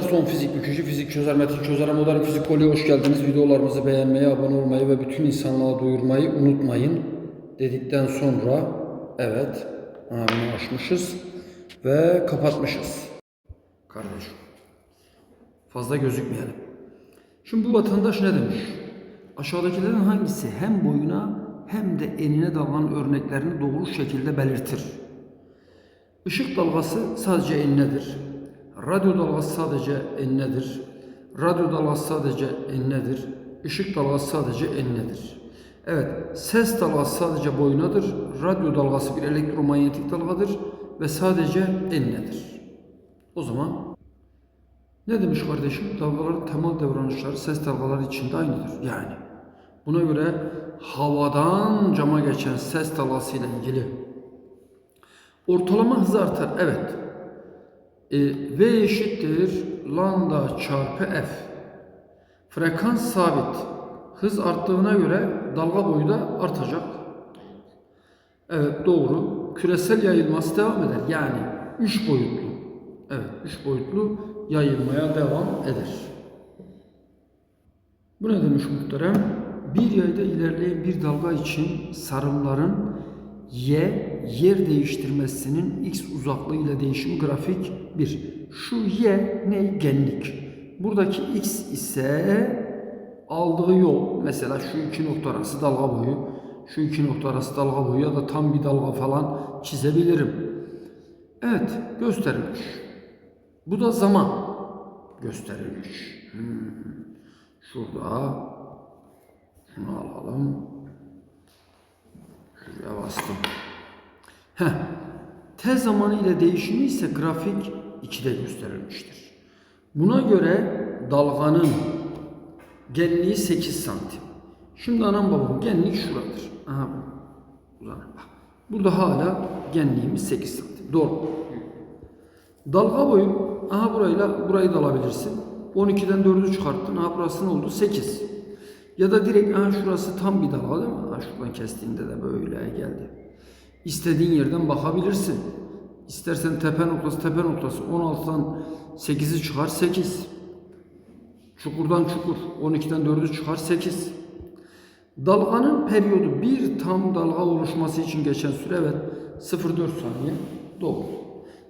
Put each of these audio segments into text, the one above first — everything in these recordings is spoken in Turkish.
Son fizik bükücü, fizik çözer, metin çözer, modern fizik kolye hoş geldiniz. Videolarımızı beğenmeyi, abone olmayı ve bütün insanlığa duyurmayı unutmayın. Dedikten sonra evet, abini açmışız ve kapatmışız. Kardeşim, fazla gözükmeyelim. Şimdi bu vatandaş ne demiş? Aşağıdakilerin hangisi hem boyuna hem de enine dalan örneklerini doğru şekilde belirtir? Işık dalgası sadece enledir. Radyo dalgası sadece enledir. Radyo dalgası sadece enledir. Işık dalgası sadece enledir. Evet, ses dalgası sadece boyunadır. Radyo dalgası bir elektromanyetik dalgadır ve sadece enledir. O zaman ne demiş kardeşim? Dalgaların temel davranışları ses dalgaları içinde aynıdır. Yani buna göre havadan cama geçen ses dalgası ile ilgili ortalama hızı artar. Evet. E, v eşittir lambda çarpı f. Frekans sabit. Hız arttığına göre dalga boyu da artacak. Evet doğru. Küresel yayılması devam eder. Yani üç boyutlu. Evet üç boyutlu yayılmaya devam eder. Bu ne demiş muhterem? Bir yayda ilerleyen bir dalga için sarımların y yer değiştirmesinin x uzaklığı ile değişim grafik 1. Şu y ne? Genlik. Buradaki x ise aldığı yol. Mesela şu iki nokta arası dalga boyu. Şu iki nokta arası dalga boyu ya da tam bir dalga falan çizebilirim. Evet gösterilmiş. Bu da zaman gösterilmiş. Hmm. Şurada şunu alalım. Şuraya bastım. Heh. T zamanı ile değişimi ise grafik 2'de gösterilmiştir. Buna göre dalganın genliği 8 santim. Şimdi anam babam genlik şuradır. Aha bu. Uzanın bak. Burada hala genliğimiz 8 santim. Doğru. Dalga boyu aha burayla burayı da alabilirsin. 12'den 4'ü çıkarttın. Aha burası ne oldu? 8. Ya da direkt aha şurası tam bir dalga değil mi? Ha şuradan kestiğinde de böyle geldi. İstediğin yerden bakabilirsin. İstersen tepe noktası tepe noktası 16'dan 8'i çıkar 8. Çukurdan çukur 12'den 4'ü çıkar 8. Dalganın periyodu bir tam dalga oluşması için geçen süre evet 0,4 saniye doğru.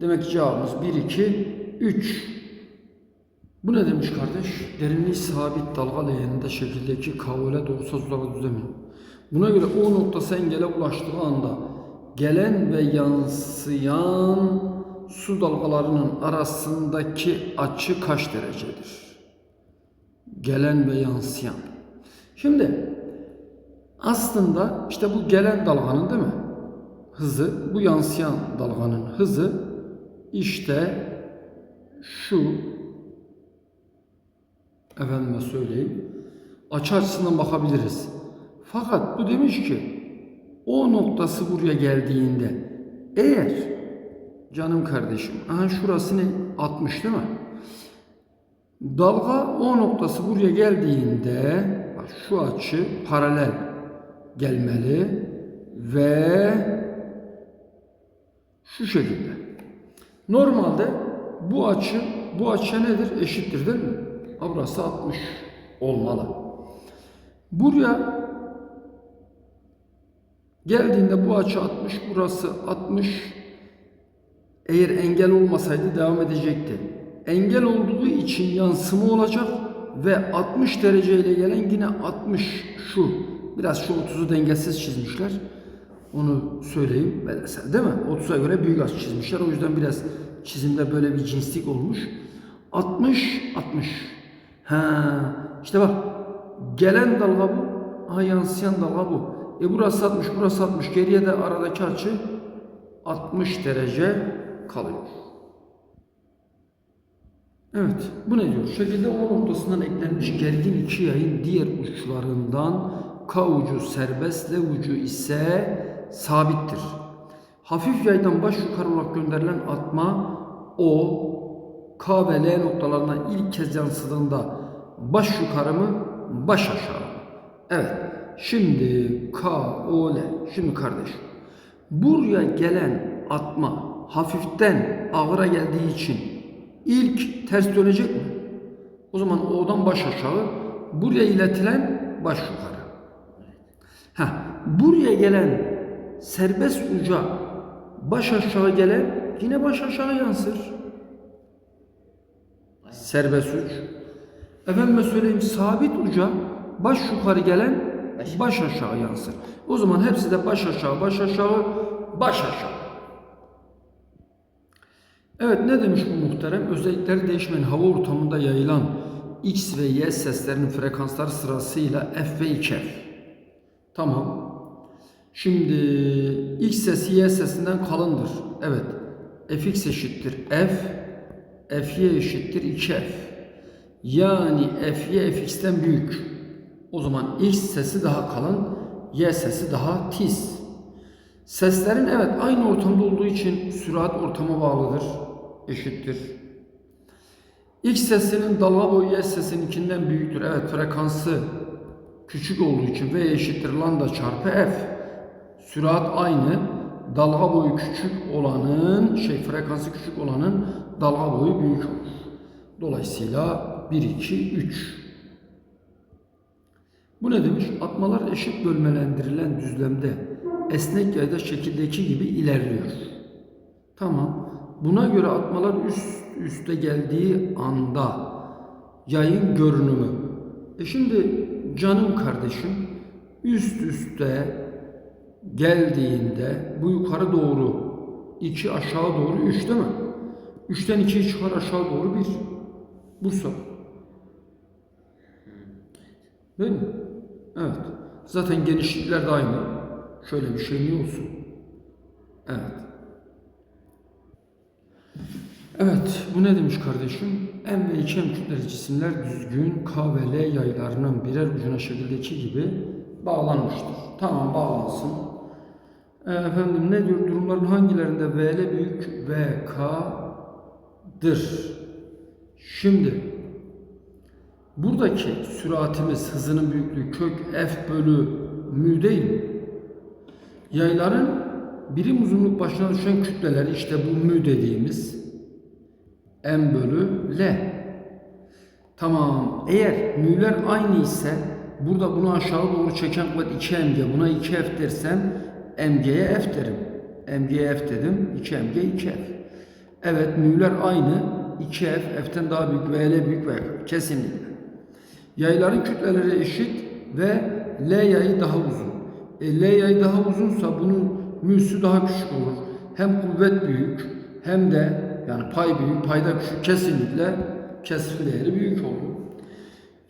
Demek ki cevabımız 1, 2, 3. Bu ne demiş kardeş? Derinliği sabit dalga leğeninde şekildeki kavle doğrusal uzaklık düzlemi. Buna göre O noktası engele ulaştığı anda gelen ve yansıyan su dalgalarının arasındaki açı kaç derecedir? Gelen ve yansıyan. Şimdi aslında işte bu gelen dalganın değil mi? Hızı, bu yansıyan dalganın hızı işte şu efendime söyleyeyim açı açısından bakabiliriz. Fakat bu demiş ki o noktası buraya geldiğinde eğer canım kardeşim aha şurası ne 60 değil mi? Dalga o noktası buraya geldiğinde bak şu açı paralel gelmeli ve şu şekilde. Normalde bu açı bu açı nedir? Eşittir değil mi? Burası 60 olmalı. Buraya geldiğinde bu açı 60, burası 60. Eğer engel olmasaydı devam edecekti. Engel olduğu için yansıma olacak ve 60 dereceyle gelen yine 60 şu. Biraz şu 30'u dengesiz çizmişler. Onu söyleyeyim. Mesela, değil mi? 30'a göre büyük açı çizmişler. O yüzden biraz çizimde böyle bir cinslik olmuş. 60, 60. Ha, işte bak. Gelen dalga bu. Ha yansıyan dalga bu. E burası 60, burası 60. Geriye de aradaki açı 60 derece kalıyor. Evet, bu ne diyor? Şekilde O noktasından eklenmiş gergin iki yayın diğer uçlarından K ucu serbest, ucu ise sabittir. Hafif yaydan baş yukarı olarak gönderilen atma O, K ve L noktalarına ilk kez yansıdığında baş yukarı mı, baş aşağı mı? Evet, şimdi K, O, L. Şimdi kardeşim, buraya gelen atma hafiften ağıra geldiği için ilk ters dönecek mi? O zaman O'dan baş aşağı, buraya iletilen baş yukarı. Ha, buraya gelen serbest uca baş aşağı gelen yine baş aşağı yansır. Serbest uç. Efendime söyleyeyim sabit uca baş yukarı gelen Baş- aşağı yansır. O zaman hepsi de baş aşağı, baş aşağı, baş aşağı. Evet ne demiş bu muhterem? Özellikleri değişmeyen hava ortamında yayılan X ve Y seslerinin frekansları sırasıyla F ve 2F. Tamam. Şimdi X sesi Y sesinden kalındır. Evet. Fx eşittir F, Fy eşittir 2F. Yani Fy Fx'ten büyük. O zaman X sesi daha kalın, Y sesi daha tiz. Seslerin evet aynı ortamda olduğu için sürat ortama bağlıdır. Eşittir. X sesinin dalga boyu Y sesininkinden büyüktür. Evet frekansı küçük olduğu için V eşittir lambda çarpı F. Sürat aynı. Dalga boyu küçük olanın, şey frekansı küçük olanın dalga boyu büyük olur. Dolayısıyla 1, 2, 3. Bu ne demiş? Atmalar eşit bölmelendirilen düzlemde esnek yayda şekildeki gibi ilerliyor. Tamam. Buna göre atmalar üst üste geldiği anda yayın görünümü. E şimdi canım kardeşim üst üste geldiğinde bu yukarı doğru iki aşağı doğru üç değil mi? Üçten ikiyi çıkar aşağı doğru bir. Bursa. Değil mi? Evet. Zaten genişlikler de aynı. Şöyle bir şey mi olsun? Evet. Evet, bu ne demiş kardeşim? M ve 2M kütleli cisimler düzgün K ve L yaylarının birer ucuna şekildeki gibi bağlanmıştır. Tamam bağlansın. Ee, Efendim ne diyor? Durumların hangilerinde VL büyük VK'dır? Şimdi buradaki süratimiz, hızının büyüklüğü kök F bölü mü değil? Yayların birim uzunluk başına düşen kütleleri işte bu mü dediğimiz m bölü l. Tamam. Eğer mü'ler aynı ise burada bunu aşağı doğru çeken kuvvet 2mg. Buna 2f dersem mg'ye f derim. mg'ye f dedim. 2mg 2f. Evet mü'ler aynı. 2f f'ten daha büyük ve l büyük ve kesinlikle. Yayların kütleleri eşit ve L yayı daha uzun. E, L yayı daha uzunsa bunun müsü daha küçük olur. Hem kuvvet büyük hem de yani pay büyük, payda küçük kesinlikle kesir değeri büyük olur.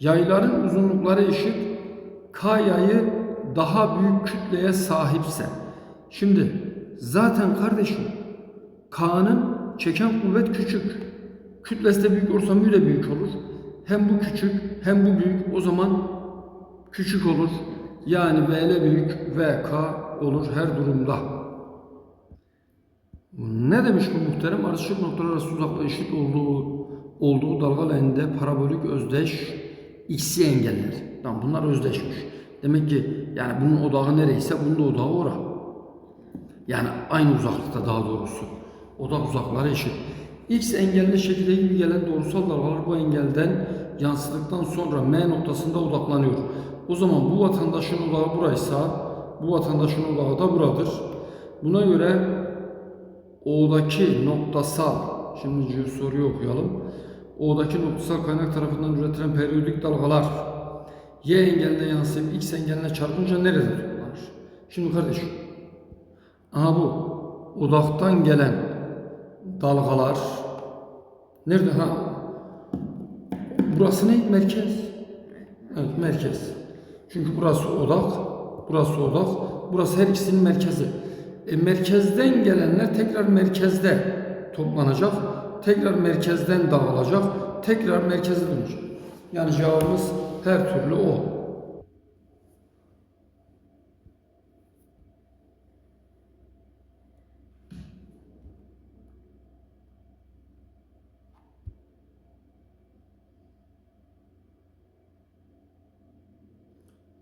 Yayların uzunlukları eşit. K yayı daha büyük kütleye sahipse. Şimdi zaten kardeşim K'nın çeken kuvvet küçük. Kütlesi de büyük olursa mü de büyük olur. Hem bu küçük hem bu büyük o zaman küçük olur. Yani VL büyük VK olur her durumda. Ne demiş bu muhterem? Ardışık noktalar arası uzaklığı eşit olduğu olduğu dalga leğeninde parabolik özdeş x'i engeller. Tamam bunlar özdeşmiş. Demek ki yani bunun odağı nereyse bunun da odağı ora. Yani aynı uzaklıkta daha doğrusu. Odak uzakları eşit. X engelli şekilde gibi gelen doğrusal dalgalar bu engelden yansıdıktan sonra M noktasında odaklanıyor. O zaman bu vatandaşın odağı buraysa bu vatandaşın odağı da buradır. Buna göre O'daki noktasal, şimdi soruyu okuyalım. O'daki noktasal kaynak tarafından üretilen periyodik dalgalar Y engeline yansıyıp X engeline çarpınca nerede toplanır? Şimdi kardeşim, aha bu odaktan gelen dalgalar nerede ha? Burası ne? Merkez. Evet, merkez. Çünkü burası odak, burası odak, burası her ikisinin merkezi. E, merkezden gelenler tekrar merkezde toplanacak, tekrar merkezden dağılacak, tekrar merkeze dönecek. Yani cevabımız her türlü o.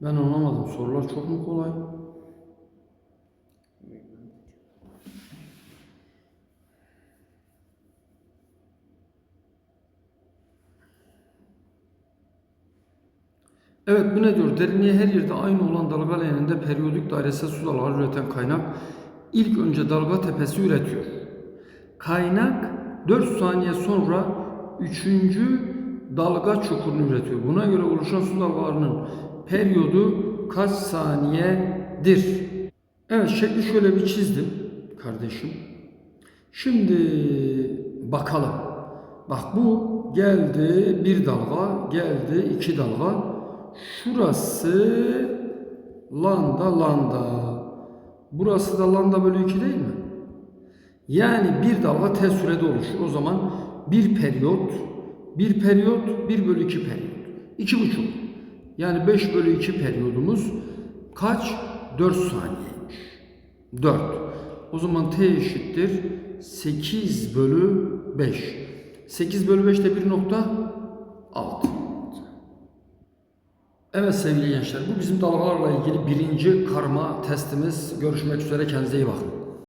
Ben anlamadım. Sorular çok mu kolay? Evet bu ne diyor? Derinliği her yerde aynı olan dalga leğeninde periyodik dairesel su dalgaları üreten kaynak ilk önce dalga tepesi üretiyor. Kaynak 4 saniye sonra 3. dalga çukurunu üretiyor. Buna göre oluşan su dalgalarının periyodu kaç saniyedir? Evet şekli şöyle bir çizdim kardeşim. Şimdi bakalım. Bak bu geldi bir dalga, geldi iki dalga. Şurası lambda lambda. Burası da lambda bölü 2 değil mi? Yani bir dalga tez sürede oluşur. O zaman bir periyot, bir periyot, bir bölü iki periyot. İki buçuk. Yani 5 bölü 2 periyodumuz kaç? 4 saniyeymiş. 4. O zaman t eşittir 8 bölü 5. 8 bölü 5 de 1.6. Evet sevgili gençler bu bizim dalgalarla ilgili birinci karma testimiz. Görüşmek üzere kendinize iyi bakın.